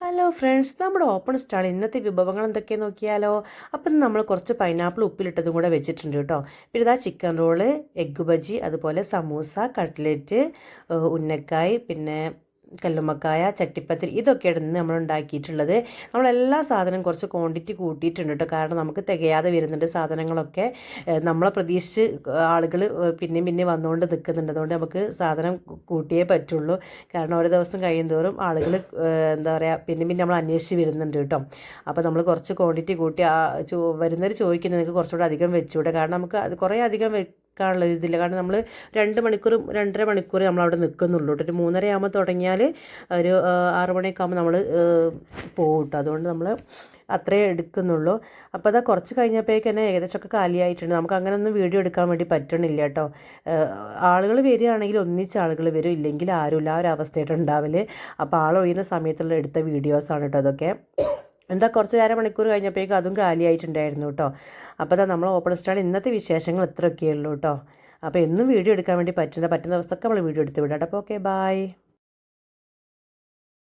Hello friends നമ്മുടെ open stall ഇന്നത്തെ വിഭവങ്ങൾ എന്തൊക്കെയാണെന്ന് നോക്കിയാലോ? അപ്പം നമ്മൾ കുറച്ച് പൈനാപ്പിൾ ഉപ്പിലിട്ടതും കൂടെ വെച്ചിട്ടുണ്ട് കേട്ടോ. പിന്നെ ഇതാ ചിക്കൻ റോൾ എഗ്ഗ് ബജി അതുപോലെ സമൂസ കട്ട്ലറ്റ് ഉന്നക്കായ് പിന്നെ കല്ലുമ്മക്കായ ചട്ടിപ്പത്തിരി ഇതൊക്കെയാണ് ഇന്ന് നമ്മൾ ഉണ്ടാക്കിയിട്ടുള്ളത്. നമ്മളെല്ലാ സാധനവും കുറച്ച് ക്വാണ്ടിറ്റി കൂട്ടിയിട്ടുണ്ട് കേട്ടോ. കാരണം നമുക്ക് തികയാതെ വരുന്നുണ്ട് സാധനങ്ങളൊക്കെ. നമ്മളെ പ്രതീക്ഷിച്ച് ആളുകൾ പിന്നെയും പിന്നെ വന്നുകൊണ്ട് നിൽക്കുന്നുണ്ട്. അതുകൊണ്ട് നമുക്ക് സാധനം കൂട്ടിയേ പറ്റുള്ളൂ. കാരണം ഓരോ ദിവസം കഴിയുന്തോറും ആളുകൾ എന്താ പറയുക പിന്നെയും പിന്നെ നമ്മൾ അന്വേഷിച്ച് വരുന്നുണ്ട് കേട്ടോ. അപ്പോൾ നമ്മൾ കുറച്ച് ക്വാണ്ടിറ്റി കൂട്ടി വരുന്നവർ ചോദിക്കുന്നത് നിങ്ങൾക്ക് കുറച്ചുകൂടെ അധികം വെച്ചുകൂടെ കാരണം നമുക്ക് അത് കുറേ അധികം വെക്കാനുള്ള ഒരു ഇതില്ല കാരണം നമ്മൾ രണ്ട് മണിക്കൂർ രണ്ടര മണിക്കൂർ നമ്മൾ അവിടെ നിൽക്കുന്നുള്ളൂ ഒരു മൂന്നര ആകുമ്പോൾ തുടങ്ങിയാൽ ഒരു ആറു മണിയൊക്കെ ആകുമ്പോൾ നമ്മൾ പോകും കേട്ടോ. അതുകൊണ്ട് നമ്മൾ അത്രേ എടുക്കുന്നുള്ളൂ. അപ്പോൾ അതാ കുറച്ച് കഴിഞ്ഞപ്പോഴേക്ക് തന്നെ ഏകദേശമൊക്കെ കാലിയായിട്ടുണ്ട്. നമുക്ക് അങ്ങനെ ഒന്നും വീഡിയോ എടുക്കാൻ വേണ്ടി പറ്റണില്ല കേട്ടോ. ആളുകൾ വരികയാണെങ്കിൽ ഒന്നിച്ച് ആളുകൾ വരും. ഇല്ലെങ്കിൽ ആരുമില്ല. ആ ഒരു അവസ്ഥയായിട്ട് ഉണ്ടാവില്ല അപ്പോൾ ആൾ ഒഴിയുന്ന സമയത്തുള്ള എടുത്ത വീഡിയോസാണ് കേട്ടോ അതൊക്കെ. എന്താ കുറച്ച് അര മണിക്കൂർ കഴിഞ്ഞപ്പോഴേക്കും അതും കാലിയായിട്ടുണ്ടായിരുന്നു കേട്ടോ. അപ്പോൾ അതാ നമ്മൾ ഓപ്പൺ സ്റ്റാൾ ഇന്നത്തെ വിശേഷങ്ങൾ ഇത്രയൊക്കെയുള്ളൂ കേട്ടോ. അപ്പോൾ എന്നും വീഡിയോ എടുക്കാൻ വേണ്ടി പറ്റുന്ന പറ്റുന്ന ദിവസമൊക്കെ നമ്മൾ വീഡിയോ എടുത്ത് വിടാം അപ്പോൾ ഓക്കെ ബായ്